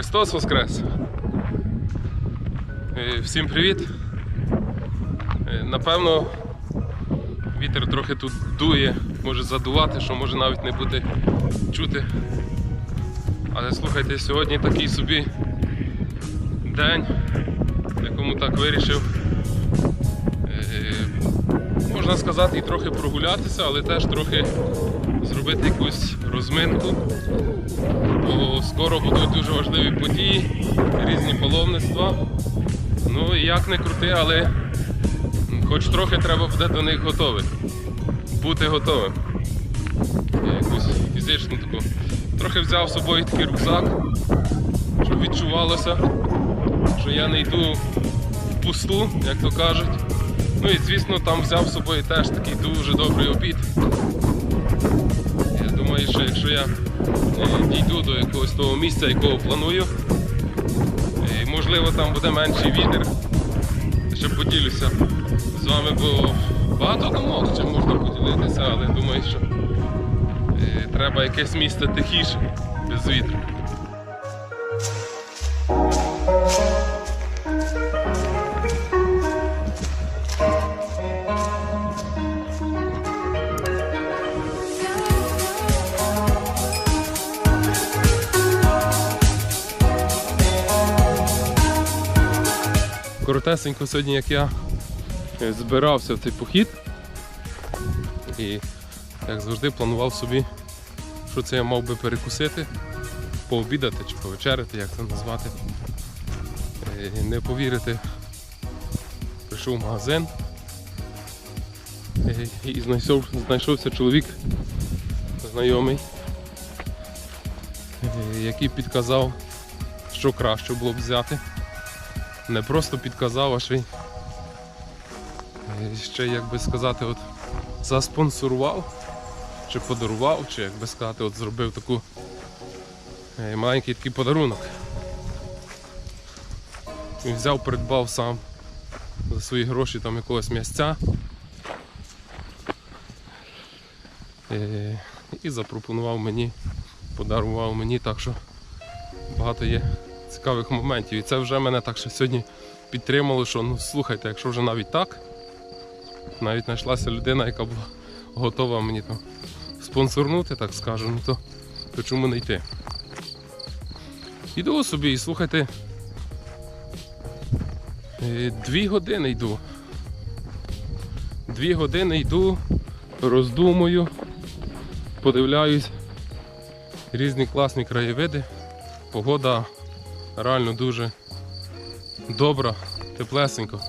Христос Воскрес! Е, Всім привіт! Е, Напевно, вітер трохи тут дує, може задувати, що може навіть не буде чути. Але слухайте, сьогодні такий собі день, якому так вирішив. е, Можна сказати, і трохи прогулятися, але теж трохи зробити якусь розминку бо скоро будуть дуже важливі події, різні паломництва. Ну і як не крути, але хоч трохи треба буде до них готовий. Бути готовим. Якусь фізичну таку. Трохи взяв з собою такий рюкзак, щоб відчувалося, що я не йду в пусту, як то кажуть. Ну і звісно там взяв з собою теж такий дуже добрий обід. Думаю, що якщо я е, дійду до якогось того місця, якого планую, е, можливо там буде менший вітер, ще поділюся з вами, бо багато думок, чим можна поділитися, але думаю, що е, треба якесь місце тихіше, без вітру. Коротесенько сьогодні, як я е, збирався в цей похід. І як завжди планував собі, що це я мав би перекусити, пообідати чи повечеряти, як це назвати. Е, Не повірите, прийшов в магазин. Е, і знайшов, знайшовся чоловік знайомий, який підказав, що краще було б взяти не просто підказав, а ще й ще, як би сказати, от заспонсорував, чи подарував, чи як би сказати, от зробив таку е, маленький такий подарунок. Він взяв, придбав сам за свої гроші там якогось місця. Е, І запропонував мені, подарував мені, так що багато є цікавих моментів. І це вже мене так ще сьогодні підтримало, що ну слухайте, якщо вже навіть так, навіть знайшлася людина, яка була готова мені там спонсорнути, так скажу, ну то, то чому не йти? Іду собі і слухайте. е, Дві години йду. Дві години йду, роздумую, подивляюсь різні класні краєвиди. Погода реально дуже добра, теплесенько.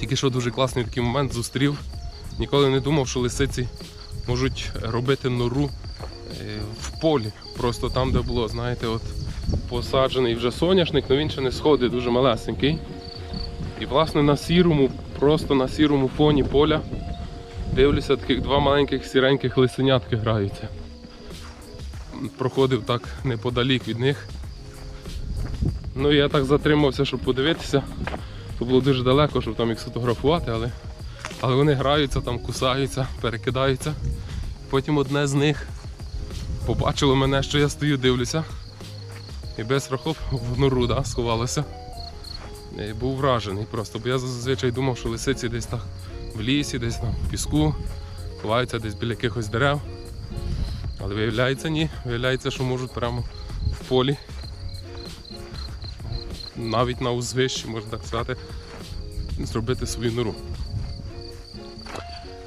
Тільки що дуже класний такий момент зустрів. Ніколи не думав, що лисиці можуть робити нору е, в полі. Просто там, де було, знаєте, от посаджений вже соняшник, але він ще не сходить, дуже малесенький. І власне на сірому, просто на сірому фоні поля дивлюся, таких два маленьких сіреньких лисенятки граються проходив так неподалік від них. Ну я так затримався, щоб подивитися. То було дуже далеко, щоб там їх сфотографувати, але але вони граються, там кусаються, перекидаються. Потім одне з них побачило мене, що я стою, дивлюся. І без рахов в нору да, сховалося. І був вражений просто, бо я зазвичай думав, що лисиці десь так в лісі, десь там в піску, ховаються десь біля якихось дерев. Але виявляється ні, виявляється, що можуть прямо в полі. Навіть на узвищі, можна так сказати, зробити свою нору.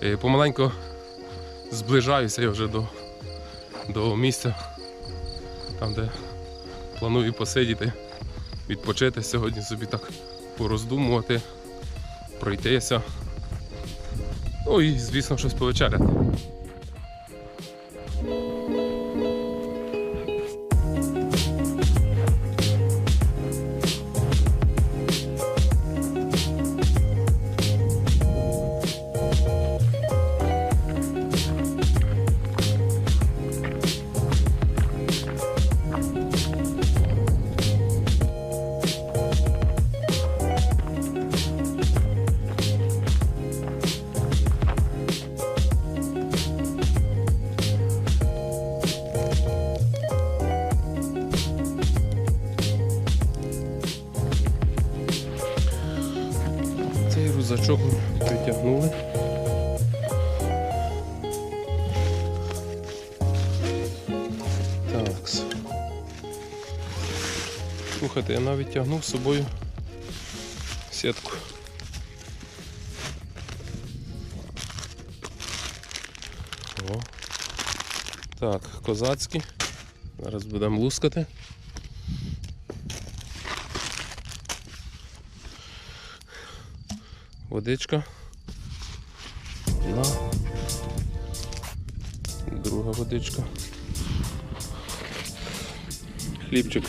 І помаленько зближаюся я вже до, до місця, там де планую посидіти, відпочити сьогодні собі так пороздумувати, пройтися. Ну і звісно щось повечеряти. Рюкзачок притягнули. Такс. Слухайте, я навіть тягнув з собою сітку. О. Так, козацькі. Зараз будемо лускати. Водичка. Одна. Друга водичка. Хлібчик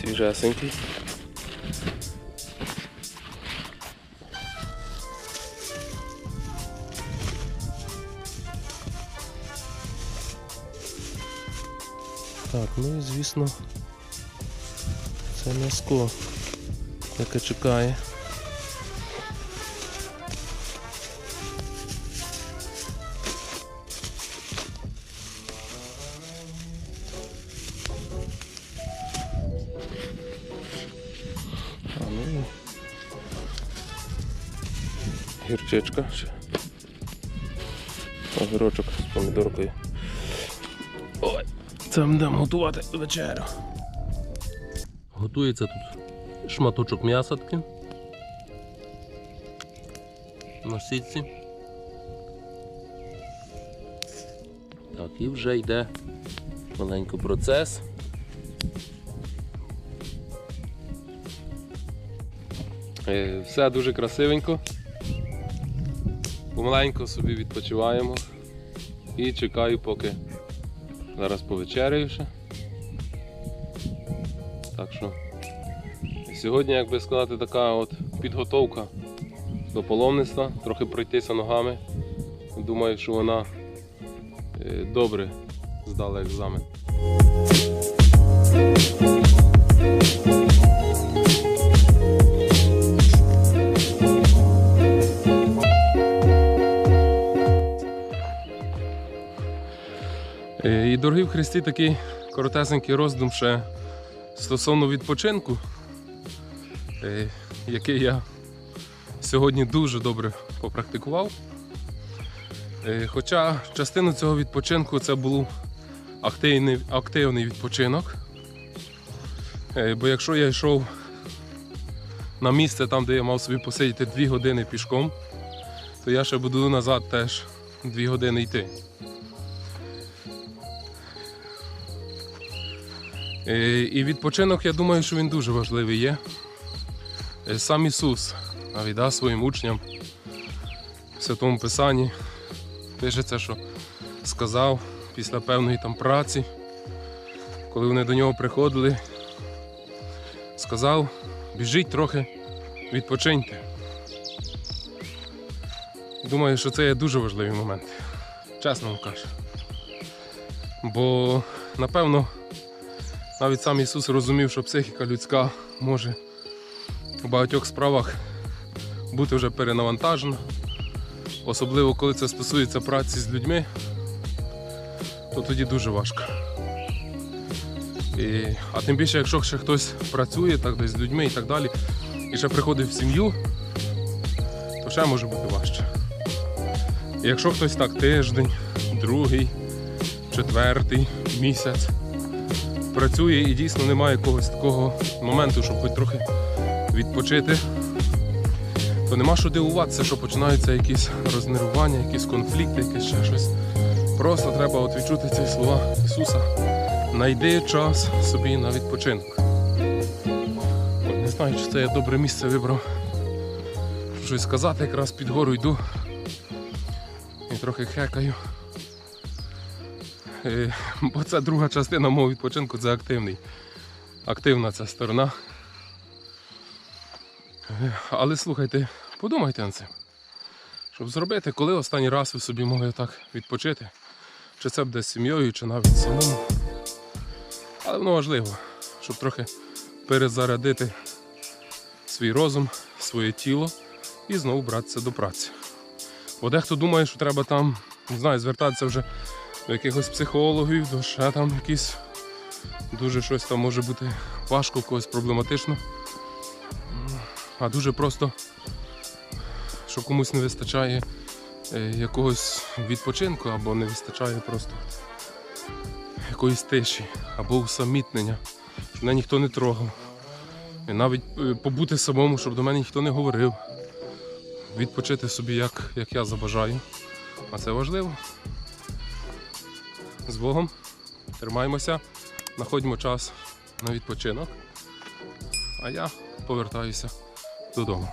свіжесенький. Так, ну і звісно, це м'яско, яке чекає. Гірчичка. Огірочок з помідоркою. Ой, це будемо готувати вечерю. Готується тут шматочок м'яса таки. На сітці. Так, і вже йде маленький процес. Е, Все дуже красивенько. Помаленько собі відпочиваємо. І чекаю, поки зараз повечеряю ще. Так що сьогодні, як би сказати, така от підготовка до паломництва, трохи пройтися ногами. Думаю, що вона е, добре здала екзамен. І дорогі в Христі такий коротесенький роздум ще стосовно відпочинку, е, який я сьогодні дуже добре попрактикував. Е, Хоча частину цього відпочинку це був активний, активний відпочинок. Е, Бо якщо я йшов на місце там, де я мав собі посидіти 2 години пішком, то я ще буду назад теж 2 години йти. І відпочинок, я думаю, що він дуже важливий є. Е, Сам Ісус навіть да, своїм учням в Святому Писанні пишеться, що сказав після певної там праці, коли вони до нього приходили, сказав, біжіть трохи, відпочиньте. Думаю, що це є дуже важливий момент. Чесно вам кажу. Бо, напевно, навіть сам Ісус розумів, що психіка людська може у багатьох справах бути вже перенавантажена. Особливо коли це стосується праці з людьми, то тоді дуже важко. І, а тим більше, якщо ще хтось працює так десь з людьми і так далі, і ще приходить в сім'ю, то ще може бути важче. І якщо хтось так тиждень, другий, четвертий місяць працює і дійсно немає якогось такого моменту, щоб хоч трохи відпочити, то нема що дивуватися, що починаються якісь рознервування, якісь конфлікти, якесь ще щось. Просто треба от відчути ці слова Ісуса. Найди час собі на відпочинок. Не знаю, чи це я добре місце вибрав. Щось сказати, якраз під гору йду і трохи хекаю. Е, Бо це друга частина мого відпочинку, це активний. Активна ця сторона. Е, Але слухайте, подумайте над цим. Щоб зробити, коли останній раз ви собі могли так відпочити. Чи це буде з сім'єю, чи навіть самому. Але воно важливо, щоб трохи перезарядити свій розум, своє тіло і знову братися до праці. Бо дехто думає, що треба там, не знаю, звертатися вже до якихось психологів, до ще там якісь дуже щось там може бути важко, когось проблематично. А дуже просто що комусь не вистачає е, якогось відпочинку, або не вистачає просто якоїсь тиші, або усамітнення, щоб мене ніхто не трогав. І навіть е, побути самому, щоб до мене ніхто не говорив. Відпочити собі, як, як я забажаю. А це важливо. З Богом. Тримаємося, знаходимо час на відпочинок. А я повертаюся додому.